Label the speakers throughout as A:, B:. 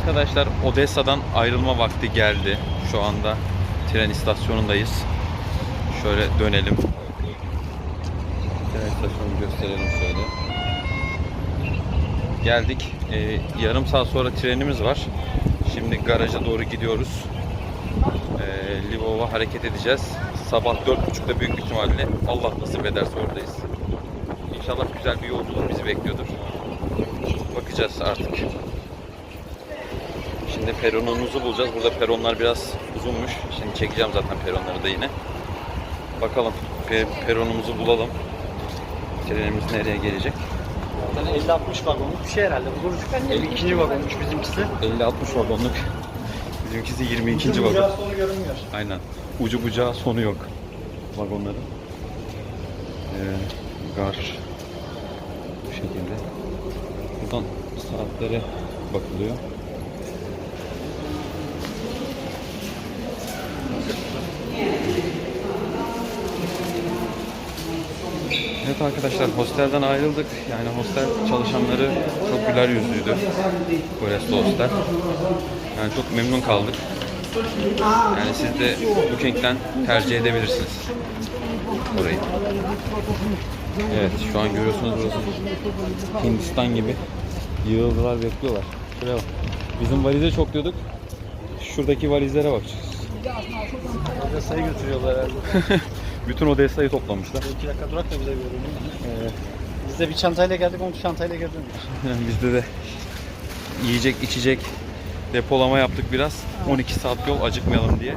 A: Arkadaşlar Odessa'dan ayrılma vakti geldi. Şu anda tren istasyonundayız. Şöyle dönelim. Tren istasyonunu gösterelim şöyle. Geldik. Ee, yarım saat sonra trenimiz var. Şimdi garaja doğru gidiyoruz. Ee, Lvov'a hareket edeceğiz. Sabah 4.30'da büyük ihtimalle Allah nasip ederse oradayız. İnşallah güzel bir yolculuk bizi bekliyordur. Bakacağız artık. Şimdi peronumuzu bulacağız. Burada peronlar biraz uzunmuş. Şimdi çekeceğim zaten peronları da yine. Bakalım pe- peronumuzu bulalım. Trenimiz nereye gelecek?
B: Yani 50-60 vagonluk bir şey herhalde. Buluruz. 52. vagonmuş bizimkisi.
A: 50-60 vagonluk. Bizimkisi 22.
B: Ucu
A: vagon.
B: bucağı sonu görünmüyor.
A: Aynen. Ucu bucağı sonu yok vagonların. Ee, gar bu şekilde. Buradan saatlere bakılıyor. Evet arkadaşlar hostelden ayrıldık. Yani hostel çalışanları çok güler yüzlüydü. Forest Hostel. Yani çok memnun kaldık. Yani siz de Booking'den tercih edebilirsiniz orayı. Evet şu an görüyorsunuz burası Hindistan gibi yığıldılar bekliyorlar. Şuraya bak. Bizim valize çok diyorduk. Şuradaki valizlere bak.
B: Odessa'yı götürüyorlar herhalde.
A: Bütün Odessa'yı toplamışlar.
B: 2 dakika durak da bize görünüyor. Biz de bir çantayla geldik, onu çantayla geri döndük.
A: Bizde de yiyecek içecek depolama yaptık biraz. 12 saat yol acıkmayalım diye. Ee,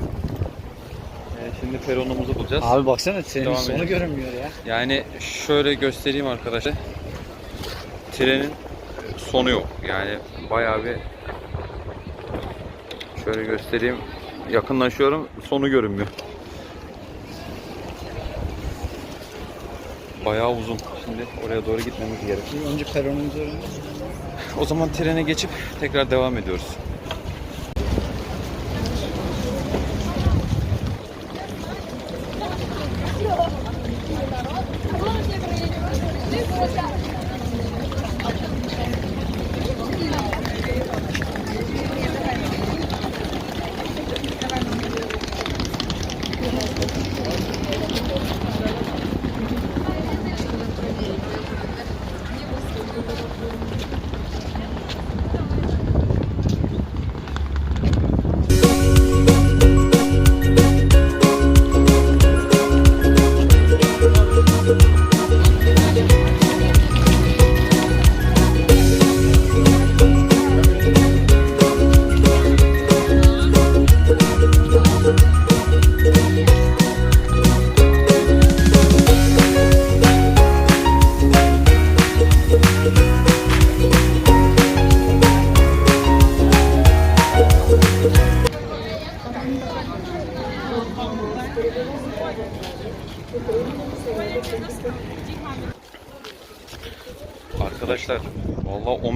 A: şimdi peronumuzu bulacağız.
B: Abi baksana trenin
A: Devam
B: sonu
A: edelim.
B: görünmüyor ya.
A: Yani şöyle göstereyim arkadaşlar. Trenin sonu yok. Yani bayağı bir şöyle göstereyim. Yakınlaşıyorum. Sonu görünmüyor. Bayağı uzun. Şimdi oraya doğru gitmemiz gerekiyor.
B: Önce peronumuzu öğrenelim.
A: O zaman trene geçip tekrar devam ediyoruz.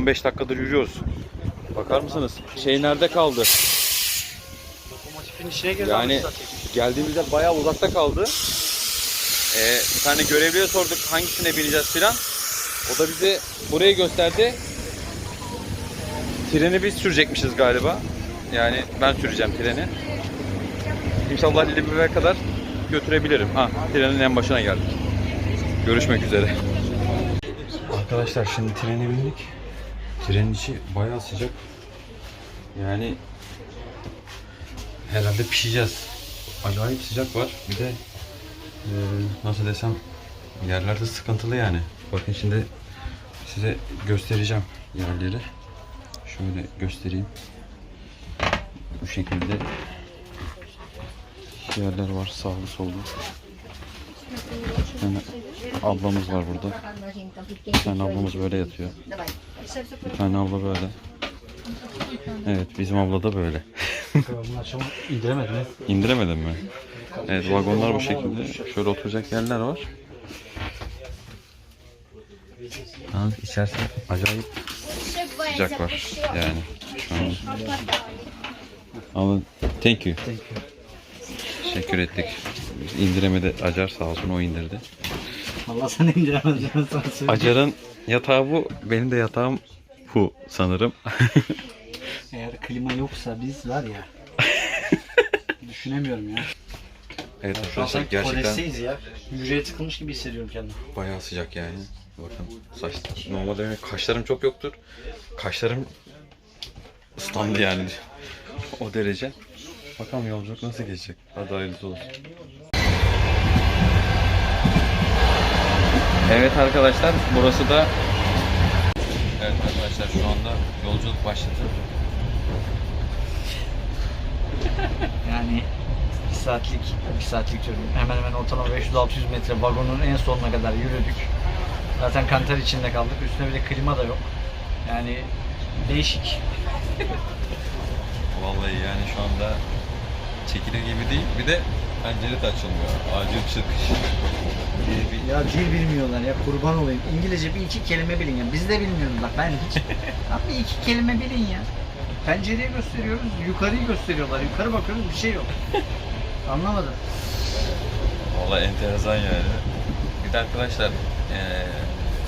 A: 15 dakikadır yürüyoruz. Bakar mısınız? Şey nerede kaldı?
B: Lokomotifin içine girdi
A: Yani geldiğimizde bayağı uzakta kaldı. Ee, bir tane görevliye sorduk hangisine bineceğiz filan. O da bize burayı gösterdi. Treni biz sürecekmişiz galiba. Yani ben süreceğim treni. İnşallah Libya'ya kadar götürebilirim. Ha, trenin en başına geldik. Görüşmek üzere. Arkadaşlar şimdi trene bindik. Trenin içi bayağı sıcak. Yani herhalde pişeceğiz. Acayip sıcak var. Bir de e, nasıl desem yerlerde sıkıntılı yani. Bakın şimdi size göstereceğim yerleri. Şöyle göstereyim. Bu şekilde yerler var sağlı sollu. Tane ablamız var burada. Bir ablamız böyle yatıyor. Tane abla böyle. Evet bizim abla da böyle.
B: Bunu akşam indiremedim.
A: İndiremedin mi? Evet vagonlar bu şekilde. Şöyle oturacak yerler var. Yalnız içerisi acayip sıcak var yani şu an. Ama thank you. Teşekkür ettik. Biz indiremedi Acar sağ olsun o indirdi.
B: Allah ben sana söyleyeyim.
A: Acar'ın yatağı bu, benim de yatağım bu sanırım.
B: Eğer klima yoksa biz var ya. düşünemiyorum ya.
A: Evet arkadaşlar
B: sanki
A: gerçekten
B: Kore'steyiz ya. Hücreye tıkılmış gibi hissediyorum kendimi.
A: bayağı sıcak yani. Bakın saç normalde benim kaşlarım çok yoktur. Kaşlarım ıslandı yani. O derece. Bakalım yolculuk nasıl geçecek. Hadi hayırlısı olsun. Evet arkadaşlar burası da Evet arkadaşlar şu anda yolculuk başladı.
B: Yani bir saatlik, bir saatlik diyorum. Hemen hemen ortalama 500-600 metre vagonun en sonuna kadar yürüdük. Zaten kanter içinde kaldık. Üstüne bir de klima da yok. Yani değişik.
A: Vallahi yani şu anda çekilir gibi değil. Bir de pencere de açılmıyor. Acil çıkış.
B: Ya dil bilmiyorlar ya kurban olayım. İngilizce bir iki kelime bilin ya. Biz de bilmiyoruz bak ben hiç. Abi bir iki kelime bilin ya. Pencereyi gösteriyoruz, yukarıyı gösteriyorlar. Yukarı bakıyoruz bir şey yok. Anlamadım.
A: Vallahi enteresan yani. Bir de arkadaşlar eee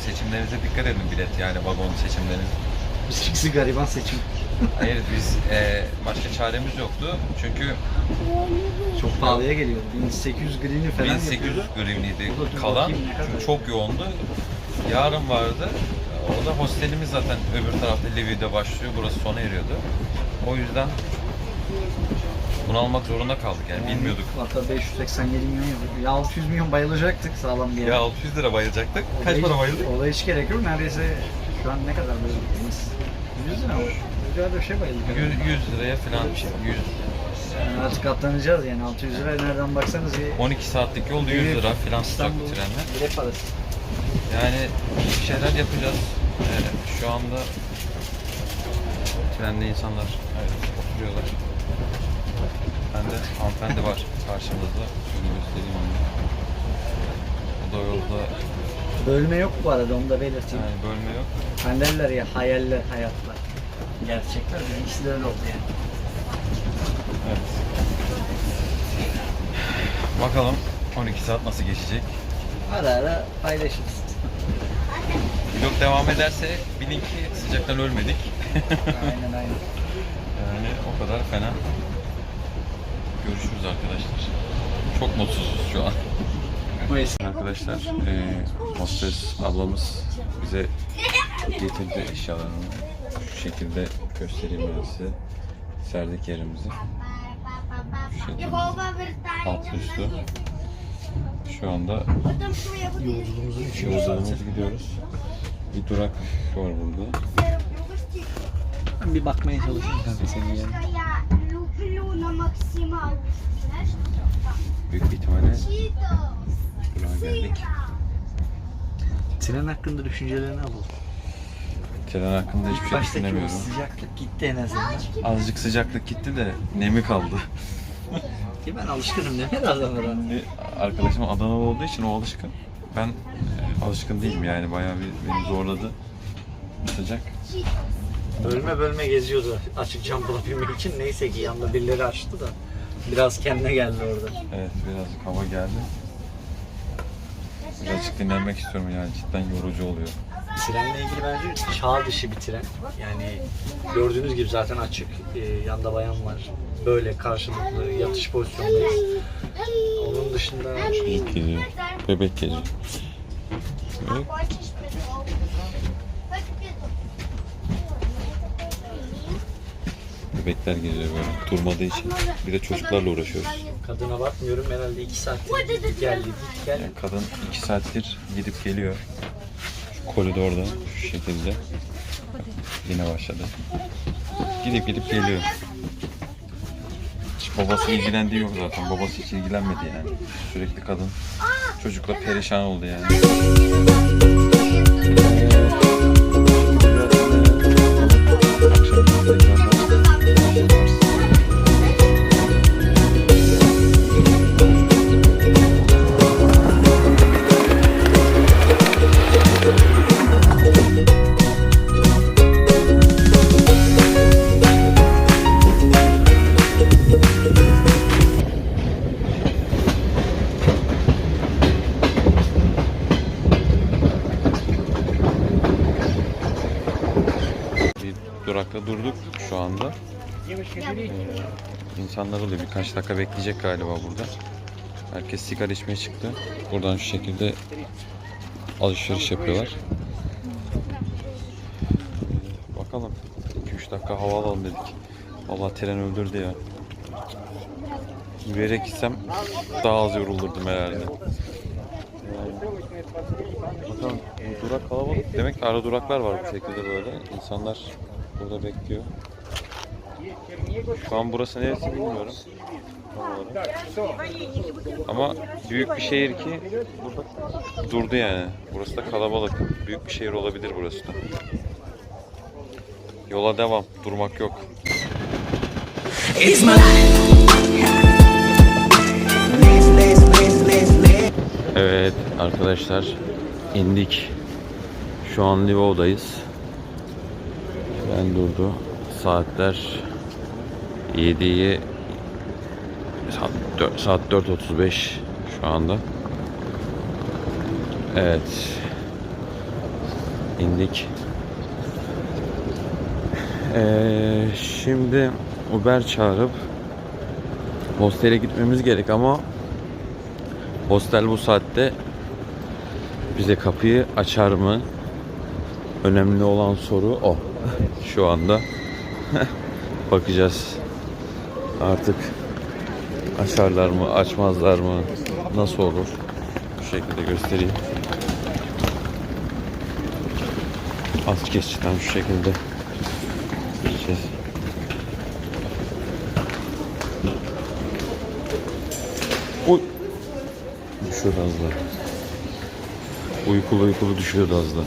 A: seçimlerinize dikkat edin bilet yani vagon seçimleriniz.
B: Bizimkisi gariban seçim.
A: Hayır biz eee, başka çaremiz yoktu. Çünkü
B: Çok pahalıya geliyor. 1800 green'i falan
A: 1800
B: yapıyordu. da dur
A: kalan.
B: bakayım ne kadar.
A: Çünkü çok yoğundu. Yarın vardı. O da hostelimiz zaten öbür tarafta Livy'de başlıyor. Burası sona eriyordu. O yüzden bunu almak zorunda kaldık yani bilmiyorduk.
B: Hatta 587 milyon yapıyor. Ya 600 milyon bayılacaktık sağlam bir yere.
A: Ya 600 lira bayılacaktık. Kaç
B: Olaya
A: para bayıldık?
B: Olaya hiç gerek yok. Neredeyse şu an ne kadar bayıldık? 100 lira mı? 100 lira bir şey bayıldık.
A: 100, 100 liraya falan 100.
B: Yani artık katlanacağız yani 600 lira nereden baksanız bir
A: 12 saatlik yol 100 lira falan sıcak
B: İstanbul
A: bir trenle.
B: bilet parası.
A: Yani bir şeyler yapacağız. Ee, şu anda trende insanlar evet, oturuyorlar. Ben de hanımefendi var karşımızda. Şöyle göstereyim onu. O da yolda
B: Bölme yok bu arada onu da belirteyim.
A: yani bölme yok.
B: Hani derler ya hayaller hayatlar. Gerçekler bizimkisi de öyle oldu yani.
A: Evet. Bakalım 12 saat nasıl geçecek.
B: Ara ara paylaşırız.
A: Vlog devam ederse bilin ki sıcaktan ölmedik.
B: aynen aynen.
A: Yani o kadar fena. Görüşürüz arkadaşlar. Çok mutsuzuz şu an.
B: Neyse.
A: Arkadaşlar, eee hostes ablamız bize getirdi eşyalarını. Şu şekilde göstereyim ben size. Serdik yerimizi. Şu şekilde. Alt üstü. Şu anda yolculuğumuza gidiyoruz. Bir durak var burada.
B: Ben bir bakmaya çalışayım kanka senin yerine.
A: Büyük bir ihtimalle durağa geldik.
B: Tren hakkında düşüncelerini alalım.
A: Tren hakkında hiçbir şey
B: Baştaki o
A: düşünemiyorum.
B: sıcaklık gitti en azından.
A: Azıcık sıcaklık gitti de nemi kaldı.
B: Ki ben alışkınım mi Adana'dan?
A: Şimdi arkadaşım Adanalı olduğu için o alışkın. Ben e, alışkın değilim yani bayağı bir beni zorladı. Sıcak.
B: Bölme bölme geziyordu açık cam bulabilmek için. Neyse ki yanında birileri açtı da biraz kendine geldi orada.
A: Evet birazcık hava geldi. Birazcık dinlenmek istiyorum yani cidden yorucu oluyor.
B: Trenle ilgili bence çağ dışı bir tren. Yani gördüğünüz gibi zaten açık. Ee, yanda bayan var. Böyle karşılıklı yatış pozisyondayız. Onun dışında
A: Çocuk geliyor. Bebek geliyor. Evet. Bebekler geliyor böyle durmadığı için. Bir de çocuklarla uğraşıyoruz.
B: Kadına bakmıyorum herhalde 2 saat git geldi gel.
A: Yani kadın iki saattir gidip geliyor. Şu koridorda şu şekilde. Yine başladı. Gidip gidip geliyor. Hiç babası ilgilendiği yok zaten. Babası hiç ilgilenmedi yani. Sürekli kadın çocukla perişan oldu yani. Akşam insanlar oluyor. Birkaç dakika bekleyecek galiba burada. Herkes sigara içmeye çıktı. Buradan şu şekilde alışveriş yapıyorlar. Ee, Bakalım. 2-3 dakika hava alalım dedik. Vallahi tren öldürdü ya. Yürüyerek gitsem daha az yoruldurdum herhalde. Bakalım durak kalabalık. Demek ki ara duraklar var bu şekilde böyle. İnsanlar burada bekliyor. Şu an burası neresi bilmiyorum. Ama büyük bir şehir ki burada durdu yani. Burası da kalabalık. Büyük bir şehir olabilir burası da. Yola devam. Durmak yok. Evet arkadaşlar indik. Şu an Livo'dayız. Ben durdu. Saatler 7'yi saat, 4, saat 4.35 şu anda. Evet. indik. Ee, şimdi Uber çağırıp hostele gitmemiz gerek ama Hostel bu saatte bize kapıyı açar mı? Önemli olan soru o. Şu anda bakacağız. Artık açarlar mı, açmazlar mı? Nasıl olur? Bu şekilde göstereyim. Az geçitten şu şekilde gideceğiz. Uy. Düşüyordu az da. Uykulu uykulu düşüyordu az da.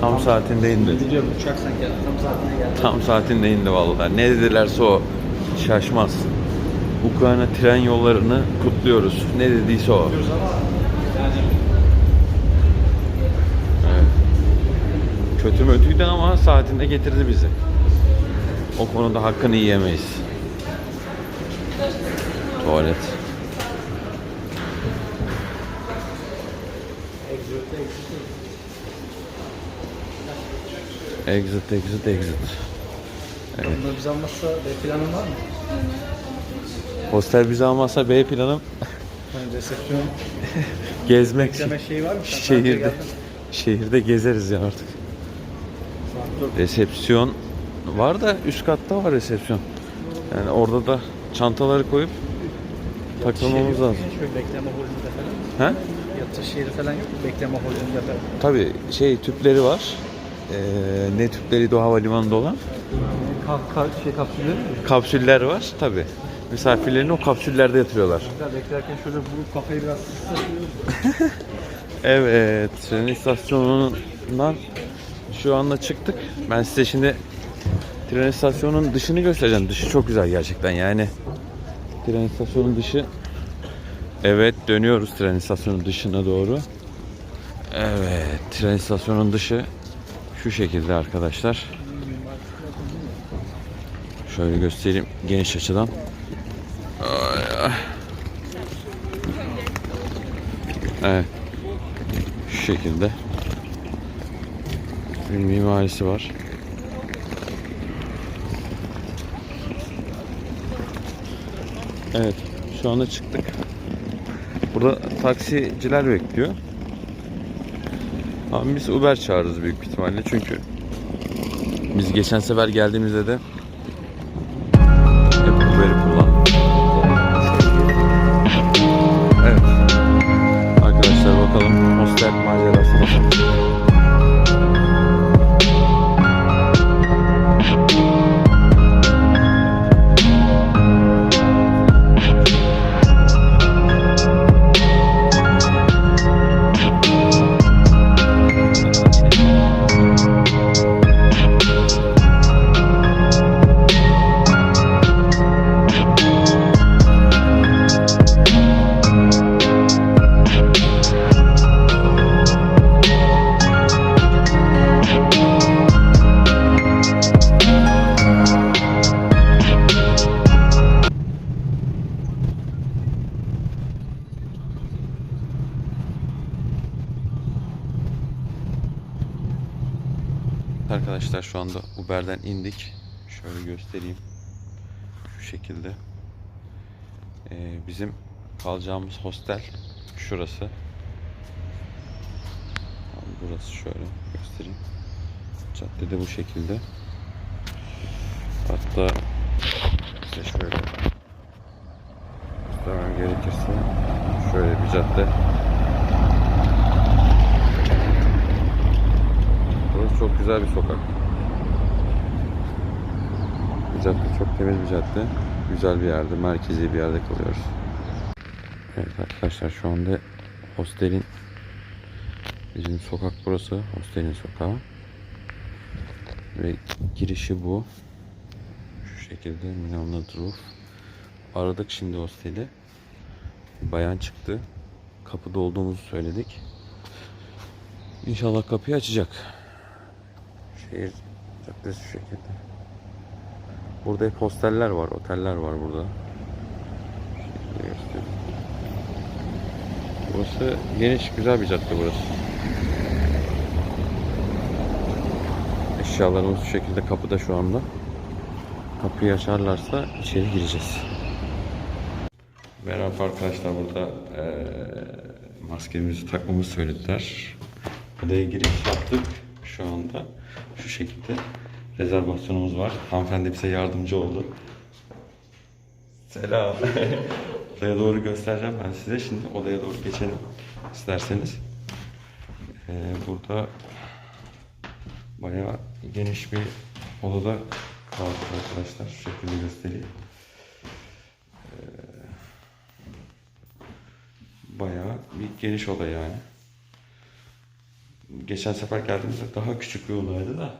B: Tam
A: saatinde indi.
B: Biliyorum uçak sanki tam saatine geldi.
A: Tam saatinde indi vallahi. Ne dedilerse o. Şaşmaz. Ukrayna tren yollarını kutluyoruz. Ne dediyse o. Evet. Kötü mötüydü ama saatinde getirdi bizi. O konuda hakkını yiyemeyiz. Tuvalet. Exit, exit, exit.
B: Bunları biz almazsa B planın var mı?
A: Hostel bizi almazsa B planım
B: Hani resepsiyon
A: gezmek.
B: bekleme şeyi var mı? Sen
A: Şehirde.
B: geldin.
A: Şehirde gezeriz ya artık.
B: Saat dört.
A: Resepsiyon var da üst katta var resepsiyon. Yani orada da çantaları koyup takılmamız
B: Şey yok
A: lazım.
B: mu? Şöyle bekleme holünde falan.
A: He?
B: Yatış yeri falan yok mu? Bekleme holünde falan.
A: Tabii şey tüpleri var. Ee, ne tüpleri o havalimanında olan?
B: Ka ka şey kapsülleri mi?
A: Kapsüller var tabii. Misafirlerini o kapsüllerde yatırıyorlar.
B: Beklerken şöyle vurup kafayı biraz.
A: Evet, tren istasyonundan şu anda çıktık. Ben size şimdi tren istasyonunun dışını göstereceğim. Dışı çok güzel gerçekten yani. Tren istasyonunun dışı. Evet, dönüyoruz tren istasyonunun dışına doğru. Evet, tren istasyonunun dışı şu şekilde arkadaşlar. Şöyle göstereyim geniş açıdan. Evet. Şu şekilde. Bir mimarisi var. Evet. Şu anda çıktık. Burada taksiciler bekliyor. Ama biz Uber çağırırız büyük ihtimalle çünkü biz geçen sefer geldiğimizde de Uber'den indik. Şöyle göstereyim. Şu şekilde. Ee, bizim kalacağımız hostel şurası. Abi burası şöyle göstereyim. Caddede bu şekilde. Hatta size şöyle göstermem gerekirse şöyle bir cadde. Burası çok güzel bir sokak. Bu cadde çok temiz bir cadde. Güzel bir yerde, merkezi bir yerde kalıyoruz. Evet arkadaşlar şu anda hostelin bizim sokak burası. Hostelin sokağı. Ve girişi bu. Şu şekilde Milano'da Roof. Aradık şimdi hosteli. Bayan çıktı. Kapıda olduğumuzu söyledik. İnşallah kapıyı açacak. Şehir caddesi şu şekilde. Burada hep hosteller var, oteller var burada. Burası geniş, güzel bir cadde burası. Eşyalarımız şu şekilde kapıda şu anda. Kapıyı açarlarsa içeri gireceğiz. Merhaba arkadaşlar burada eee maskemizi takmamızı söylediler. Odaya giriş yaptık şu anda. Şu şekilde rezervasyonumuz var. Hanımefendi bize yardımcı oldu. Selam. odaya doğru göstereceğim ben size. Şimdi odaya doğru geçelim isterseniz. Eee, burada bayağı geniş bir odada kaldık arkadaşlar. Şu şekilde göstereyim. Bayağı bir geniş oda yani. Geçen sefer geldiğimizde daha küçük bir odaydı da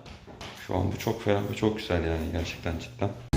A: şu an bu çok ferah ve çok güzel yani gerçekten cidden.